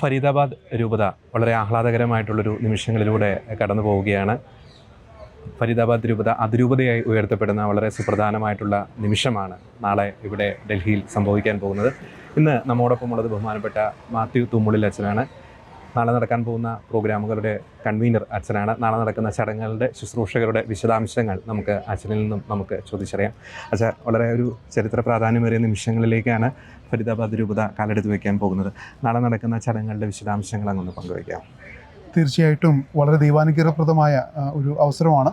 ഫരീദാബാദ് രൂപത വളരെ ആഹ്ലാദകരമായിട്ടുള്ളൊരു നിമിഷങ്ങളിലൂടെ കടന്നു പോവുകയാണ്. ഫരീദാബാദ് രൂപത അതിരൂപതയായി ഉയർത്തപ്പെടുന്ന വളരെ സുപ്രധാനമായിട്ടുള്ള നിമിഷമാണ് നാളെ ഇവിടെ ഡൽഹിയിൽ സംഭവിക്കാൻ പോകുന്നത്. ഇന്ന് നമ്മോടൊപ്പം ഉള്ളത് ബഹുമാനപ്പെട്ട മാത്യു തുമ്മുളിൽ അച്ഛനാണ്. നാളെ നടക്കാൻ പോകുന്ന പ്രോഗ്രാമുകളുടെ കൺവീനർ അച്ഛനാണ്. നാളെ നടക്കുന്ന ചടങ്ങുകളുടെ ശുശ്രൂഷകരുടെ വിശദാംശങ്ങൾ നമുക്ക് അച്ഛനിൽ നിന്നും നമുക്ക് ചോദിച്ചറിയാം. അച്ഛ വളരെ ഒരു ചരിത്ര പ്രാധാന്യമേറിയ നിമിഷങ്ങളിലേക്കാണ് ഫരീദാബാദ് രൂപത കാലെടുത്ത് വയ്ക്കാൻ പോകുന്നത്. നാളെ നടക്കുന്ന ചടങ്ങുകളുടെ വിശദാംശങ്ങൾ അങ്ങൊന്ന് പങ്കുവയ്ക്കാം. തീർച്ചയായിട്ടും വളരെ ദൈവാനുഗ്രഹപ്രദമായ ഒരു അവസരമാണ്.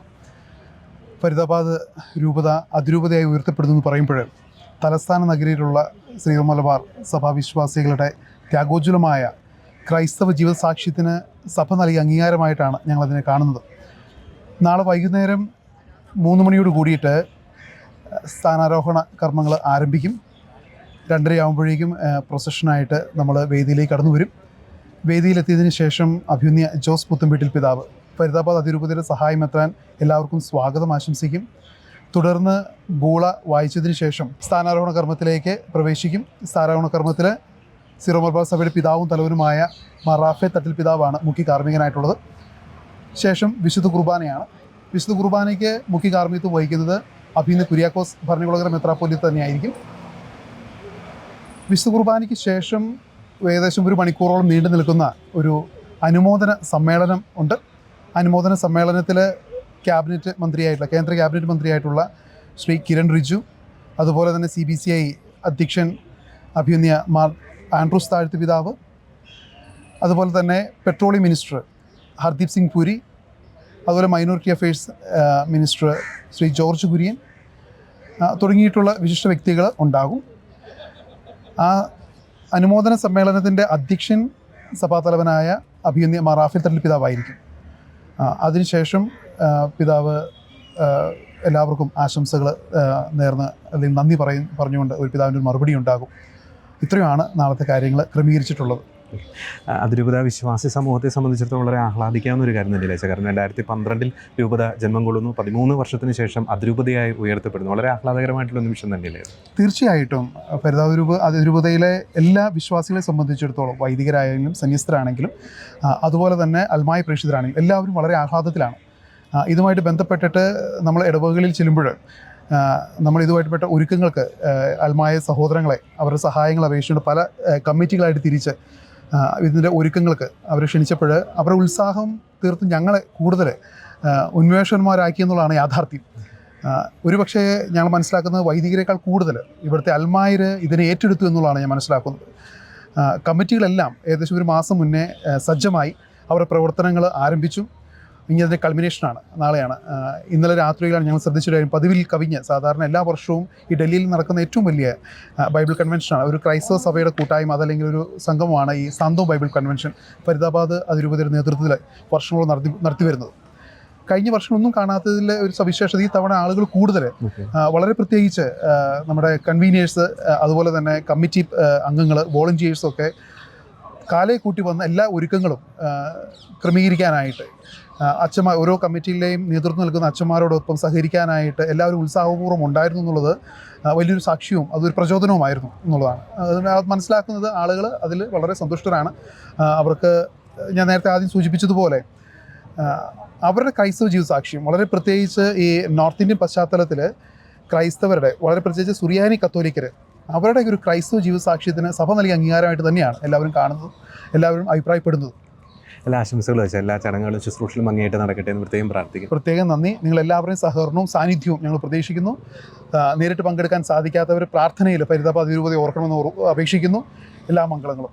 ഫരീദാബാദ് രൂപത അതിരൂപതയായി ഉയർത്തപ്പെടുന്നു എന്ന് പറയുമ്പോൾ തലസ്ഥാന നഗരിയിലുള്ള ശ്രീമലബാർ സഭാവിശ്വാസികളുടെ ത്യാഗോജ്വലമായ ക്രൈസ്തവ ജീവിതസാക്ഷ്യത്തിന് സഭ നൽകിയ അംഗീകാരമായിട്ടാണ് ഞങ്ങളതിനെ കാണുന്നത്. നാളെ വൈകുന്നേരം മൂന്ന് മണിയോട് കൂടിയിട്ട് സ്ഥാനാരോഹണ കർമ്മങ്ങൾ ആരംഭിക്കും. രണ്ടരയാകുമ്പോഴേക്കും പ്രൊസഷനായിട്ട് നമ്മൾ വേദിയിലേക്ക് കടന്നു വരും. വേദിയിലെത്തിയതിനു ശേഷം അഭ്യുന്യ ജോസ് പുത്തമ്പീട്ടിൽ പിതാവ് ഫരീദാബാദ് അതിരൂപതയുടെ സഹായം എത്താൻ എല്ലാവർക്കും സ്വാഗതം ആശംസിക്കും. തുടർന്ന് ബൂള വായിച്ചതിന് ശേഷം സ്ഥാനാരോഹണ കർമ്മത്തിലേക്ക് പ്രവേശിക്കും. സ്ഥാനാരോഹണ കർമ്മത്തിൽ സിറോ മലബാർ സഭയുടെ പിതാവും തലവനുമായ മറാഫെ തട്ടിൽ പിതാവാണ് മുഖ്യ കാർമ്മികനായിട്ടുള്ളത്. ശേഷം വിശുദ്ധ കുർബാനയാണ്. വിശുദ്ധ കുർബാനയ്ക്ക് മുഖ്യ കാർമ്മികത്വം വഹിക്കുന്നത് അഭിന്ന് കുര്യാക്കോസ് ഭരണകുളകര മെത്രാപ്പൊലിത്ത് തന്നെയായിരിക്കും. വിശുദ്ധ കുർബാനയ്ക്ക് ശേഷം ഏകദേശം ഒരു മണിക്കൂറോളം നീണ്ടു നിൽക്കുന്ന ഒരു അനുമോദന സമ്മേളനം ഉണ്ട്. അനുമോദന സമ്മേളനത്തിൽ ക്യാബിനറ്റ് മന്ത്രിയായിട്ടുള്ള കേന്ദ്ര ക്യാബിനറ്റ് മന്ത്രിയായിട്ടുള്ള ശ്രീ കിരൺ റിജു അതുപോലെ തന്നെ സി ബി സി ഐ അധ്യക്ഷൻ അഭ്യുന്യ മാർ ആൻഡ്രൂസ് താഴ്ത്ത് പിതാവ്. അതുപോലെ തന്നെ പെട്രോളിയം മിനിസ്റ്റർ ഹർദീപ് സിംഗ് പുരി. അതുപോലെ minority affairs minister Shri George Kurian. തുടങ്ങിയിട്ടുള്ള വിശിഷ്ട വ്യക്തികൾ ഉണ്ടാകും. ആ അനുമോദന സമ്മേളനത്തിന്റെ അധ്യക്ഷൻ സഭാതലവനായ അഭിയന്യ മാർ റാഫേൽ തട്ടിൽ പിതാവായിരിക്കും. അതിനുശേഷം പിതാവ് എല്ലാവർക്കും ആശംസകൾ നേർന്ന് അല്ലെങ്കിൽ നന്ദി പറയും പറഞ്ഞുകൊണ്ട് ഒരു പിതാവിന്റെ ഒരു മറുപടി ഉണ്ടാകും. ഇത്രയുമാണ് നാളത്തെ കാര്യങ്ങൾ ക്രമീകരിച്ചിട്ടുള്ളത്. അതിരൂപത വിശ്വാസി സമൂഹത്തെ സംബന്ധിച്ചിടത്തോളം വളരെ ആഹ്ലാദിക്കാവുന്ന ഒരു കാര്യം തന്നെയല്ലേ കാരണം രണ്ടായിരത്തി പന്ത്രണ്ടിൽ രൂപത ജന്മം കൊള്ളുന്നു. പതിമൂന്ന് വർഷത്തിന് ശേഷം അതിരൂപതയായി ഉയർത്തപ്പെടുന്നു. വളരെ ആഹ്ലാദകരമായിട്ടുള്ള നിമിഷം തന്നെയല്ലേ തീർച്ചയായിട്ടും പരിതാപരൂപ രൂപ അതിരൂപതയിലെ എല്ലാ വിശ്വാസികളെ സംബന്ധിച്ചിടത്തോളം വൈദികരായാലും സന്യസ്തരാണെങ്കിലും അതുപോലെ തന്നെ അൽമായ പ്രേക്ഷിതരാണെങ്കിലും എല്ലാവരും വളരെ ആഹ്ലാദത്തിലാണ്. ഇതുമായിട്ട് ബന്ധപ്പെട്ടിട്ട് നമ്മൾ ഇടവകളിൽ ചെല്ലുമ്പോൾ നമ്മൾ ഇതുമായിട്ട് പെട്ട ഒരുക്കങ്ങൾക്ക് അൽമായ സഹോദരങ്ങളെ അവരുടെ സഹായങ്ങൾ അപേക്ഷിച്ചുകൊണ്ട് പല കമ്മിറ്റികളായിട്ട് തിരിച്ച് ഇതിന്റെ ഒരുക്കങ്ങൾക്ക് അവരെ ക്ഷണിച്ചപ്പോൾ അവരുടെ ഉത്സാഹം തീർത്തും ഞങ്ങളെ കൂടുതൽ ഉന്മേഷന്മാരാക്കി എന്നുള്ളതാണ് യാഥാർത്ഥ്യം. ഒരുപക്ഷെ ഞങ്ങൾ മനസ്സിലാക്കുന്നത് വൈദികരെക്കാൾ കൂടുതൽ ഇവിടുത്തെ അൽമായർ ഇതിനെ ഏറ്റെടുത്തു എന്നുള്ളതാണ് ഞാൻ മനസ്സിലാക്കുന്നത്. കമ്മിറ്റികളെല്ലാം ഏകദേശം ഒരു മാസം മുന്നേ സജ്ജമായി അവരുടെ പ്രവർത്തനങ്ങൾ ആരംഭിച്ചു. ഇനി അതിന്റെ കൾമിനേഷനാണ് നാളെയാണ്. ഇന്നലെ രാത്രിയിലാണ് ഞങ്ങൾ ശ്രദ്ധിച്ചിട്ട് പതിവിൽ കവിഞ്ഞ് സാധാരണ എല്ലാ വർഷവും ഈ ഡൽഹിയിൽ നടക്കുന്ന ഏറ്റവും വലിയ ബൈബിൾ കൺവെൻഷനാണ് ഒരു ക്രൈസ്തവ സഭയുടെ കൂട്ടായ്മ അതല്ലെങ്കിൽ ഒരു സംഘമാണ് ഈ സാന്തോ ബൈബിൾ കൺവെൻഷൻ ഫരിദാബാദ് അതിരൂപതയുടെ നേതൃത്വത്തിൽ വർഷങ്ങളോളം നടത്തി നടത്തി വരുന്നത്. കഴിഞ്ഞ വർഷമൊന്നും കാണാത്തതിലെ ഒരു സവിശേഷത ഈ തവണ ആളുകൾ കൂടുതൽ വളരെ പ്രത്യേകിച്ച് നമ്മുടെ കൺവീനിയേഴ്സ് അതുപോലെ തന്നെ കമ്മിറ്റി അംഗങ്ങൾ വോളണ്ടിയേഴ്സൊക്കെ കാലയെ കൂട്ടി വന്ന എല്ലാ ഒരുക്കങ്ങളും ക്രമീകരിക്കാനായിട്ട് അച്ഛന്മാർ ഓരോ കമ്മിറ്റിയിലെയും നേതൃത്വം നൽകുന്ന അച്ഛന്മാരോടൊപ്പം സഹകരിക്കാനായിട്ട് എല്ലാവരും ഉത്സാഹപൂർവം ഉണ്ടായിരുന്നു എന്നുള്ളത് വലിയൊരു സാക്ഷ്യവും അതൊരു പ്രചോദനവുമായിരുന്നു എന്നുള്ളതാണ്. അത് മനസ്സിലാക്കുന്നത് ആളുകൾ അതിൽ വളരെ സന്തുഷ്ടരാണ്. അവർക്ക് ഞാൻ നേരത്തെ ആദ്യം സൂചിപ്പിച്ചതുപോലെ അവരുടെ ക്രൈസ്തവ ജീവിതസാക്ഷ്യം വളരെ പ്രത്യേകിച്ച് ഈ നോർത്ത് ഇന്ത്യൻ പശ്ചാത്തലത്തിൽ ക്രൈസ്തവരുടെ വളരെ പ്രത്യേകിച്ച് സുറിയാനി കത്തോലിക്കർ അവരുടെ ഒരു ക്രൈസ്തവ ജീവിതസാക്ഷ്യത്തിന് സഭ നൽകിയ അംഗീകാരമായിട്ട് തന്നെയാണ് എല്ലാവരും കാണുന്നത് എല്ലാവരും അഭിപ്രായപ്പെടുന്നത്. എല്ലാ ആശംസകളും വെച്ചാൽ എല്ലാ ചടങ്ങുകളും ശുശ്രൂഷയിലും ഭംഗിയായിട്ട് നടക്കട്ടെ എന്ന് പ്രത്യേകം പ്രാർത്ഥിക്കും പ്രത്യേകം നന്ദി. നിങ്ങൾ എല്ലാവരുടെയും സഹകരണവും സാന്നിധ്യവും ഞങ്ങൾ പ്രതീക്ഷിക്കുന്നു. നേരിട്ട് പങ്കെടുക്കാൻ സാധിക്കാത്തവർ പ്രാർത്ഥനയിൽ പരിതാപ രൂപതയെ ഓർക്കണമെന്ന് ഓർ- അപേക്ഷിക്കുന്നു. എല്ലാ മംഗളങ്ങളും.